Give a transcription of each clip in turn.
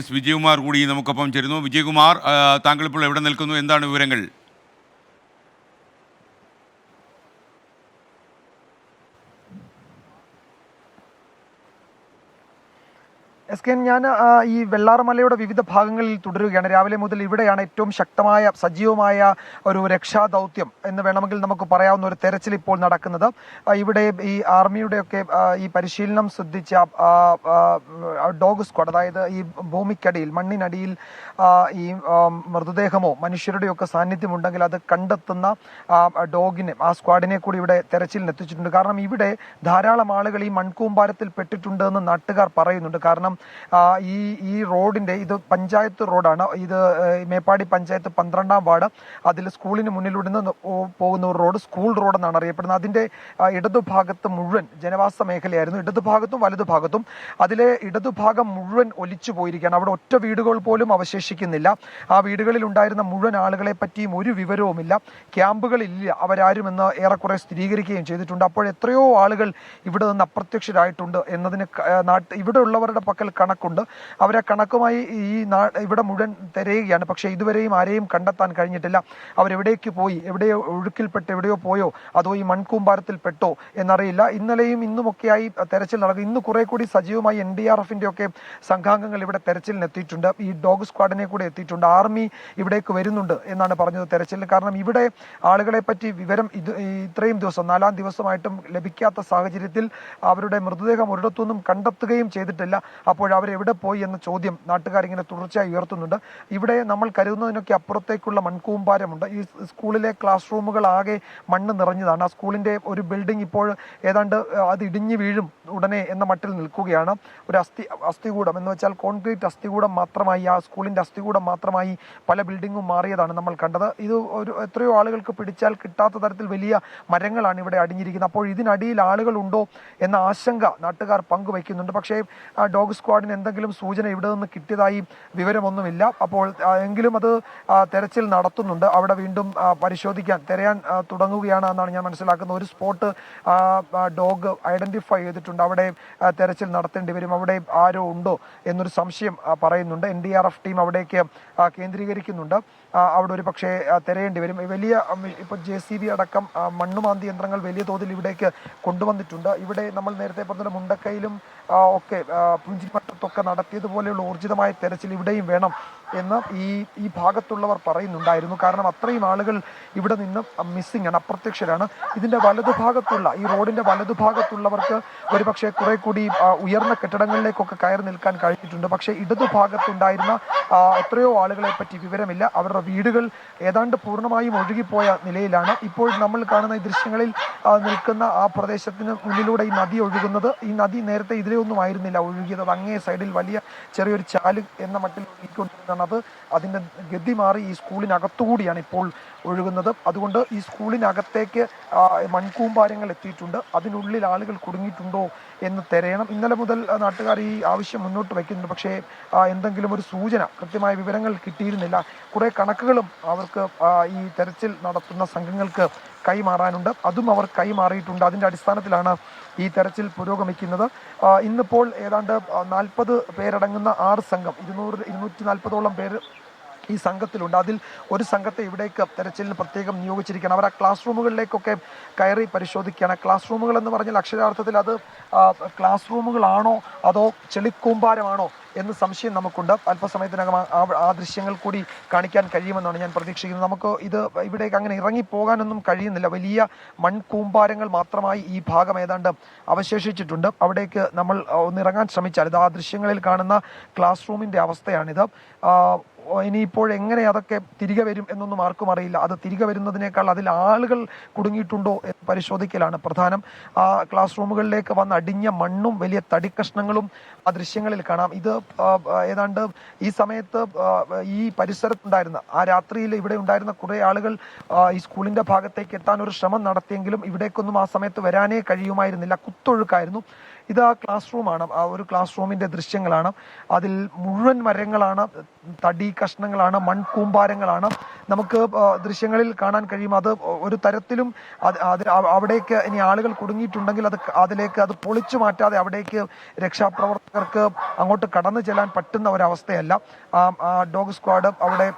S Vijayakumar കൂടി നമുക്കൊപ്പം ചേരുന്നു. വിജയകുമാർ താങ്കൾ ഇപ്പോൾ എവിടെ നിൽക്കുന്നു? എന്താണ് വിവരങ്ങൾ? എസ് കെ ഞാൻ ഈ വെള്ളാർമലയുടെ വിവിധ ഭാഗങ്ങളിൽ തുടരുകയാണ്. രാവിലെ മുതൽ ഇവിടെയാണ് ഏറ്റവും ശക്തമായ സജീവമായ ഒരു രക്ഷാദൗത്യം എന്ന് വേണമെങ്കിൽ നമുക്ക് പറയാവുന്ന ഒരു തെരച്ചിൽ ഇപ്പോൾ നടക്കുന്നത്. ഇവിടെ ഈ ആർമിയുടെയൊക്കെ ഈ പരിശീലനം ശ്രദ്ധിച്ച ഡോഗ് സ്ക്വാഡ് അതായത് ഈ ഭൂമിക്കടിയിൽ മണ്ണിനടിയിൽ ഈ മൃതദേഹമോ മനുഷ്യരുടെയൊക്കെ സാന്നിധ്യം ഉണ്ടെങ്കിൽ അത് കണ്ടെത്തുന്ന ഡോഗിനെ ആ സ്ക്വാഡിനെ കൂടി ഇവിടെ തെരച്ചിലിന് എത്തിച്ചിട്ടുണ്ട് കാരണം ഇവിടെ ധാരാളം ആളുകൾ ഈ മൺകൂമ്പാരത്തിൽ പെട്ടിട്ടുണ്ട് എന്ന് നാട്ടുകാർ പറയുന്നുണ്ട്. കാരണം ഈ ഈ റോഡിന്റെ ഇത് പഞ്ചായത്ത് റോഡാണ്. ഇത് മേപ്പാടി പഞ്ചായത്ത് പന്ത്രണ്ടാം വാർഡ്. അതിൽ സ്കൂളിന് മുന്നിലൂടെ നിന്ന് പോകുന്ന ഒരു റോഡ് സ്കൂൾ റോഡ് എന്നാണ് അറിയപ്പെടുന്നത് അതിന്റെ ഇടതുഭാഗത്ത് മുഴുവൻ ജനവാസ മേഖലയായിരുന്നു. ഇടതുഭാഗത്തും വലതുഭാഗത്തും അതിലെ ഇടതുഭാഗം മുഴുവൻ ഒലിച്ചു പോയിരിക്കുകയാണ്. അവിടെ ഒറ്റ വീടുകൾ പോലും അവശേഷിക്കുന്നില്ല. ആ വീടുകളിൽ ഉണ്ടായിരുന്ന മുഴുവൻ ആളുകളെ പറ്റിയും ഒരു വിവരവുമില്ല. ക്യാമ്പുകളില്ല. അവരാരും എന്ന് ഏറെക്കുറെ സ്ഥിരീകരിക്കുകയും ചെയ്തിട്ടുണ്ട്. അപ്പോൾ എത്രയോ ആളുകൾ ഇവിടെ നിന്ന് അപ്രത്യക്ഷരായിട്ടുണ്ട് എന്നതിന് ഇവിടെ ഉള്ളവരുടെ പക്കൽ കണക്കുണ്ട്. അവരെ കണക്കുമായി ഈ ഇവിടെ മുഴുവൻ തിരയുകയാണ്. പക്ഷേ ഇതുവരെയും ആരെയും കണ്ടെത്താൻ കഴിഞ്ഞിട്ടില്ല. അവരെവിടേക്ക് പോയി? എവിടെയോ ഒഴുക്കിൽപ്പെട്ട് എവിടെയോ പോയോ? അതോ ഈ മൺകൂമ്പാരത്തിൽ പെട്ടോ എന്നറിയില്ല. ഇന്നലെയും ഇന്നുമൊക്കെയായി തെരച്ചിൽ നടക്കും ഇന്ന് കുറെ കൂടി സജീവമായി എൻ ഡി ആർ എഫിന്റെ ഒക്കെ സംഘാംഗങ്ങൾ ഇവിടെ തെരച്ചിലിന് എത്തിയിട്ടുണ്ട് ഈ ഡോഗ് സ്ക്വാഡിനെ കൂടെ എത്തിയിട്ടുണ്ട്. ആർമി ഇവിടേക്ക് വരുന്നുണ്ട് എന്നാണ് പറഞ്ഞത് തെരച്ചിലിന് കാരണം ഇവിടെ ആളുകളെ പറ്റി വിവരം ഇത് ഇത്രയും ദിവസം നാലാം ദിവസമായിട്ടും ലഭിക്കാത്ത സാഹചര്യത്തിൽ അവരുടെ മൃതദേഹം ഒരിടത്തുനിന്നും കണ്ടെത്തുകയും ചെയ്തിട്ടില്ല. അപ്പോൾ അവരെവിടെ പോയി എന്ന ചോദ്യം നാട്ടുകാരിങ്ങനെ തുടർച്ചയായി ഉയർത്തുന്നുണ്ട്. ഇവിടെ നമ്മൾ കരുതുന്നതിനൊക്കെ അപ്പുറത്തേക്കുള്ള മൺകൂമ്പാരമുണ്ട്. ഈ സ്കൂളിലെ ക്ലാസ് റൂമുകൾ ആകെ മണ്ണ് നിറഞ്ഞതാണ്. ആ സ്കൂളിന്റെ ഒരു ബിൽഡിംഗ് ഇപ്പോൾ ഏതാണ്ട് അത് ഇടിഞ്ഞു വീഴും ഉടനെ എന്ന മട്ടിൽ നിൽക്കുകയാണ്. ഒരു അസ്ഥി അസ്ഥികൂടം എന്ന് വെച്ചാൽ കോൺക്രീറ്റ് അസ്ഥികൂടം മാത്രമായി ആ സ്കൂളിന്റെ അസ്ഥികൂടം മാത്രമായി പല ബിൽഡിങ്ങും മാറിയതാണ് നമ്മൾ കണ്ടത്. ഇത് ഒരു എത്രയോ ആളുകൾക്ക് പിടിച്ചാൽ കിട്ടാത്ത തരത്തിൽ വലിയ മരങ്ങളാണ് ഇവിടെ അടിഞ്ഞിരിക്കുന്നത്. അപ്പോൾ ഇതിനടിയിൽ ആളുകളുണ്ടോ എന്ന ആശങ്ക നാട്ടുകാർ പങ്കുവയ്ക്കുന്നുണ്ട്. പക്ഷേ ഡോഗ് സ്ക്വാഡിന് എന്തെങ്കിലും സൂചന ഇവിടെ നിന്ന് കിട്ടിയതായി വിവരമൊന്നുമില്ല. അപ്പോൾ എങ്കിലും അത് തെരച്ചിൽ നടത്തുന്നുണ്ട്. അവിടെ വീണ്ടും പരിശോധിക്കാൻ തിരയാൻ തുടങ്ങുകയാണ് എന്നാണ് ഞാൻ മനസ്സിലാക്കുന്നത്. ഒരു സ്പോട്ട് ഡോഗ് ഐഡന്റിഫൈ ചെയ്തിട്ടുണ്ട്. അവിടെ തെരച്ചിൽ നടത്തേണ്ടി വരും. അവിടെ ആരോ ഉണ്ടോ എന്നൊരു സംശയം പറയുന്നുണ്ട്. N D R F team അവിടേക്ക് കേന്ദ്രീകരിക്കുന്നുണ്ട്. അവിടെ ഒരു പക്ഷേ തിരയേണ്ടി വരും. വലിയ ഇപ്പോൾ ജെ സി ബി അടക്കം മണ്ണുമാന്തി യന്ത്രങ്ങൾ വലിയ തോതിൽ ഇവിടേക്ക് കൊണ്ടുവന്നിട്ടുണ്ട്. ഇവിടെ നമ്മൾ നേരത്തെ പറഞ്ഞ മുണ്ടക്കയിലും ഒക്കെ ആ, പുഞ്ചിമട്ടത്തൊക്കെ നടത്തിയതുപോലെയുള്ള ഊർജിതമായ തെരച്ചിൽ ഇവിടെയും വേണം. എന്ന് ഈ ഈ ഭാഗത്തുള്ളവർ പറയുന്നുണ്ടായിരുന്നു. കാരണം അത്രയും ആളുകൾ ഇവിടെ നിന്ന് മിസ്സിംഗ് ആണ് അപ്രത്യക്ഷരാണ്. ഇതിന്റെ വലതുഭാഗത്തുള്ള ഈ റോഡിന്റെ വലതുഭാഗത്തുള്ളവർക്ക് ഒരുപക്ഷെ കുറെ കൂടി ഉയർന്ന കെട്ടിടങ്ങളിലേക്കൊക്കെ കയറി നിൽക്കാൻ കഴിഞ്ഞിട്ടുണ്ട്. പക്ഷേ ഇടതുഭാഗത്തുണ്ടായിരുന്ന എത്രയോ ആളുകളെ പറ്റി വിവരമില്ല. അവരുടെ വീടുകൾ ഏതാണ്ട് പൂർണമായും ഒഴുകിപ്പോയ നിലയിലാണ്. ഇപ്പോൾ നമ്മൾ കാണുന്ന ഈ ദൃശ്യങ്ങളിൽ നിൽക്കുന്ന ആ പ്രദേശത്തിന് മുന്നിലൂടെ ഈ നദി ഒഴുകുന്നത്. ഈ നദി നേരത്തെ ഇതിലെ ഒന്നും ആയിരുന്നില്ല. ഒഴുകിയത് അങ്ങേ സൈഡിൽ വലിയ ചെറിയൊരു ചാൽ എന്ന മട്ടിൽ ഒഴുകിക്കൊണ്ടിരുന്നതാണ് അത് അതിന്റെ ഗതി മാറി ഈ സ്കൂളിനകത്തുകൂടിയാണ് ഇപ്പോൾ ഒഴുകുന്നത്. അതുകൊണ്ട് ഈ സ്കൂളിനകത്തേക്ക് മൺകൂമ്പാരങ്ങൾ എത്തിയിട്ടുണ്ട്. അതിനുള്ളിൽ ആളുകൾ കുടുങ്ങിയിട്ടുണ്ടോ എന്ന് തിരയണം. ഇന്നലെ മുതൽ നാട്ടുകാർ ഈ ആവശ്യം മുന്നോട്ട് വയ്ക്കുന്നുണ്ട്. പക്ഷേ എന്തെങ്കിലും ഒരു സൂചന കൃത്യമായ വിവരങ്ങൾ കിട്ടിയിരുന്നില്ല. കുറേ കണക്കുകളും അവർക്ക് ഈ തെരച്ചിൽ നടത്തുന്ന സംഘങ്ങൾക്ക് കൈമാറാനുണ്ട്. അതും അവർ കൈമാറിയിട്ടുണ്ട്. അതിന്റെ അടിസ്ഥാനത്തിലാണ് ഈ തെരച്ചിൽ പുരോഗമിക്കുന്നത്. ഇന്നിപ്പോൾ ഏതാണ്ട് നാൽപ്പത് പേരടങ്ങുന്ന ആറ് സംഘം ഇരുന്നൂറ് ഇരുന്നൂറ്റി നാൽപ്പതോളം പേര് ഈ സംഘത്തിലുണ്ട്. അതിൽ ഒരു സംഘത്തെ ഇവിടേക്ക് തെരച്ചിലിന് പ്രത്യേകം നിയോഗിച്ചിരിക്കുകയാണ്. അവർ ആ ക്ലാസ് റൂമുകളിലേക്കൊക്കെ കയറി പരിശോധിക്കുകയാണ്. ക്ലാസ് റൂമുകൾ എന്ന് പറഞ്ഞാൽ അക്ഷരാർത്ഥത്തിൽ അത് ക്ലാസ് റൂമുകളാണോ അതോ ചെളിക്കൂമ്പാരമാണോ എന്ന് സംശയം നമുക്കുണ്ട്. അല്പസമയത്തിനകം ആ- ദൃശ്യങ്ങൾ കൂടി കാണിക്കാൻ കഴിയുമെന്നാണ് ഞാൻ പ്രതീക്ഷിക്കുന്നത്. നമുക്ക് ഇത് ഇവിടേക്ക് അങ്ങനെ ഇറങ്ങി പോകാനൊന്നും കഴിയുന്നില്ല. വലിയ മൺകൂമ്പാരങ്ങൾ മാത്രമായി ഈ ഭാഗം ഏതാണ്ട് അവശേഷിച്ചിട്ടുണ്ട്. അവിടേക്ക് നമ്മൾ ഒന്നിറങ്ങാൻ ശ്രമിച്ചാൽ ഇത് ആ ദൃശ്യങ്ങളിൽ കാണുന്ന ക്ലാസ് റൂമിന്റെ അവസ്ഥയാണിത്. ഇനിയിപ്പോൾ എങ്ങനെ അതൊക്കെ തിരികെ വരും എന്നൊന്നും ആർക്കും അറിയില്ല. അത് തിരികെ വരുന്നതിനേക്കാൾ അതിൽ ആളുകൾ കുടുങ്ങിയിട്ടുണ്ടോ പരിശോധിക്കലാണ് പ്രധാനം. ആ ക്ലാസ് റൂമുകളിലേക്ക് വന്ന് അടിഞ്ഞ മണ്ണും വലിയ തടിക്കഷ്ണങ്ങളും ആ ദൃശ്യങ്ങളിൽ കാണാം. ഇത് ഏതാണ്ട് ഈ സമയത്ത് ഈ പരിസരത്തുണ്ടായിരുന്ന ആ രാത്രിയിൽ ഇവിടെ ഉണ്ടായിരുന്ന കുറേ ആളുകൾ ഈ സ്കൂളിന്റെ ഭാഗത്തേക്ക് എത്താൻ ഒരു ശ്രമം നടത്തിയെങ്കിലും ഇവിടേക്കൊന്നും ആ സമയത്ത് വരാനേ കഴിയുമായിരുന്നില്ല. കുത്തൊഴുക്കായിരുന്നു. ഇത് ആ ക്ലാസ് റൂമാണ് ആ ഒരു ക്ലാസ് റൂമിന്റെ ദൃശ്യങ്ങളാണ്. അതിൽ മുഴുവൻ മരങ്ങളാണ്. തടി കഷ്ണങ്ങളാണ്. മൺകൂമ്പാരങ്ങളാണ് നമുക്ക് ദൃശ്യങ്ങളിൽ കാണാൻ കഴിയും. അത് ഒരു തരത്തിലും അവിടേക്ക് ഇനി ആളുകൾ കുടുങ്ങിയിട്ടുണ്ടെങ്കിൽ അത് അതിലേക്ക് അത് പൊളിച്ചു മാറ്റാതെ അവിടേക്ക് രക്ഷാപ്രവർത്തകർക്ക് അങ്ങോട്ട് കടന്നു ചെല്ലാൻ പറ്റുന്ന ഒരവസ്ഥയല്ല. ഡോഗ് സ്ക്വാഡ് അവിടെ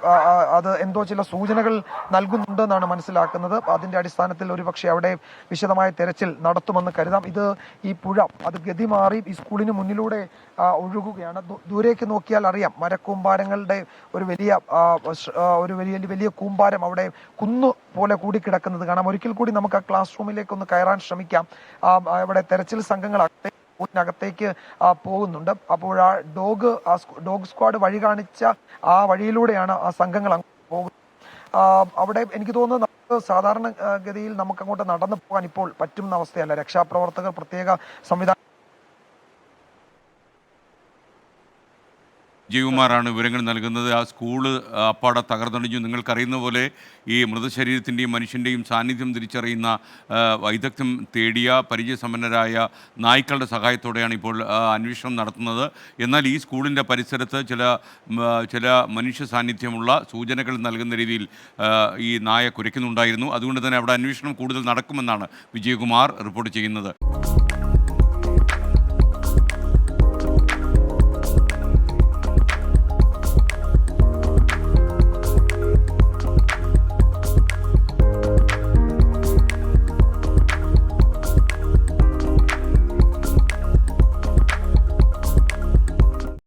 അത് എന്തോ ചില സൂചനകൾ നൽകുന്നുണ്ടെന്നാണ് മനസ്സിലാക്കുന്നത്. അതിന്റെ അടിസ്ഥാനത്തിൽ ഒരുപക്ഷെ അവിടെ വിശദമായ തെരച്ചിൽ നടത്തുമെന്ന് കരുതാം. ഇത് ഈ പുഴ അത് ഗതി മാറി ഈ സ്കൂളിന് മുന്നിലൂടെ ഒഴുകുകയാണ്. ദൂരേക്ക് നോക്കിയാൽ അറിയാം. മരക്കൂമ്പാരങ്ങളുടെ ഒരു വലിയ ഒരു വലിയ വലിയ കൂമ്പാരം അവിടെ കുന്നു പോലെ കൂടി കിടക്കുന്നത് കാണാം. ഒരിക്കൽ കൂടി നമുക്ക് ആ ക്ലാസ് റൂമിലേക്ക് ഒന്ന് കയറാൻ ശ്രമിക്കാം. അവിടെ തെരച്ചിൽ സംഘങ്ങൾ അകത്തെ ൂരിനകത്തേക്ക് പോകുന്നുണ്ട്. അപ്പോൾ ആ ഡോഗ് ആ ഡോഗ് സ്ക്വാഡ് വഴി കാണിച്ച ആ വഴിയിലൂടെയാണ് ആ സംഘങ്ങൾ പോകുന്നത്. അവിടെ എനിക്ക് തോന്നുന്നു സാധാരണ ഗതിയിൽ നമുക്ക് അങ്ങോട്ട് നടന്നു പോകാൻ ഇപ്പോൾ പറ്റുന്ന അവസ്ഥയല്ല. രക്ഷാപ്രവർത്തകർ പ്രത്യേക സംവിധാനം വിജയകുമാറാണ് വിവരങ്ങൾ നൽകുന്നത്. ആ സ്കൂൾ അപ്പാടെ തകർന്നടിഞ്ഞു. നിങ്ങൾക്കറിയുന്ന പോലെ ഈ മൃതശരീരത്തിന്റെയും മനുഷ്യന്റെയും സാന്നിധ്യം തിരിച്ചറിയുന്ന വൈദഗ്ധ്യം തേടിയ പരിചയസമ്പന്നരായ നായ്ക്കളുടെ സഹായത്തോടെയാണ് ഇപ്പോൾ അന്വേഷണം നടത്തുന്നത്. എന്നാൽ ഈ സ്കൂളിന്റെ പരിസരത്ത് ചില ചില മനുഷ്യ സാന്നിധ്യമുള്ള സൂചനകൾ നൽകുന്ന രീതിയിൽ ഈ നായ കുരയ്ക്കുന്നുണ്ടായിരുന്നു. അതുകൊണ്ട് തന്നെ അവിടെ അന്വേഷണം കൂടുതൽ നടക്കുമെന്നാണ് വിജയകുമാർ റിപ്പോർട്ട് ചെയ്യുന്നത്.